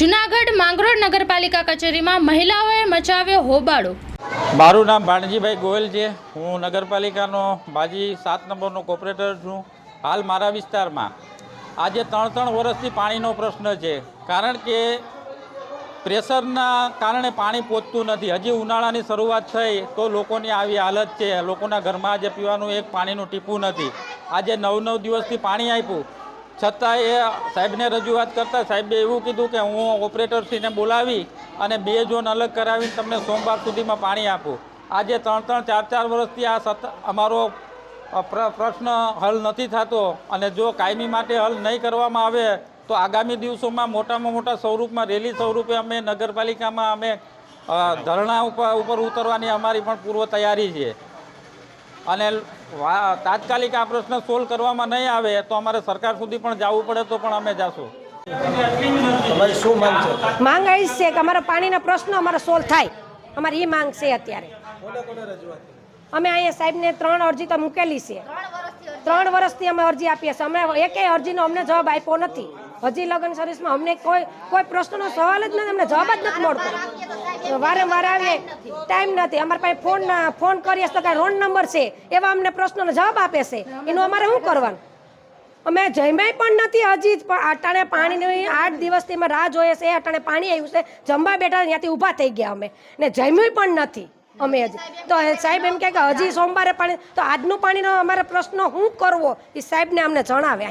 જુનાગઢ માંગરોળ નગરપાલિકા કચેરીમાં મહિલાઓએ મચાવ્યો હોબાળો. મારું નામ ભાણજીભાઈ ગોયલ છે. હું નગરપાલિકાનો બાજી સાત નંબરનો કોર્પોરેટર છું. હાલ મારા વિસ્તારમાં આજે ત્રણ ત્રણ વર્ષથી પાણીનો પ્રશ્ન છે. કારણ કે પ્રેશરના કારણે પાણી પહોંચતું નથી. હજી ઉનાળાની શરૂઆત થઈ તો લોકોની આવી હાલત છે. લોકોના ઘરમાં આજે પીવાનું એક પાણીનું ટીપું નથી. આજે નવ નવ દિવસથી પાણી આપ્યું. છતાં એ સાહેબને રજૂઆત કરતાં સાહેબે એવું કીધું કે હું ઓપરેટરશ્રીને બોલાવી અને બે ઝોન અલગ કરાવીને તમને સોમવાર સુધીમાં પાણી આપું. આજે ત્રણ ત્રણ ચાર ચાર વર્ષથી આ સત અમારો પ્ર- પ્રશ્ન હલ નથી થતો અને જો કાયમી માટે હલ નહીં કરવામાં આવે તો આગામી દિવસોમાં મોટામાં મોટા સ્વરૂપમાં, રેલી સ્વરૂપે અમે નગરપાલિકામાં અમે ધરણા ઉપર ઉપર ઉતરવાની અમારી પણ પૂર્વ તૈયારી છે. અને તાત્કાલિક આ પ્રશ્ન સોલ્વ કરવામાં નહીં આવે તો અમારે સરકાર સુધી પણ જવું પડે તો પણ અમે જાશું. તમારી શું માંગ છે? માંગ એ છે કે અમારા પાણીના પ્રશ્નો અમારા સોલ્વ થાય. અમારી એ માંગ છે અત્યારે? અમે અહીંયા સાહેબને ત્રણ અરજી તો મૂકેલી છે. ત્રણ વર્ષથી અમે અરજી આપીએ છીએ. અમે એકેય અરજીનો અમને જવાબ આપ્યો નથી. હજી લગ્ન સર્વિસમાં અમને કોઈ કોઈ પ્રશ્નનો સવાલ જ નથી. અમને જવાબ જ નથી મળતો. વારંવાર આવીએ ટાઈમ નથી. અમારા પાસે ફોન ફોન કરીએ તો કાંઈ રોંગ નંબર છે. એવા અમને પ્રશ્નોનો જવાબ આપે છે. એનું અમારે શું કરવાનું? અમે જમ્યા પણ નથી હજી જ, પણ અટાણે પાણીની આઠ દિવસથી અમે રાહ જોઈએ છે. અટાણે પાણી આવ્યું છે. જમવા બેઠા ત્યાંથી ઊભા થઈ ગયા અમે. ને જમ્યું પણ નથી. અમે હજી. તો સાહેબ એમ કે હજી સોમવારે પાણી તો આજનું પાણીનો અમારે પ્રશ્ન શું કરવો? એ સાહેબને અમને જણાવે.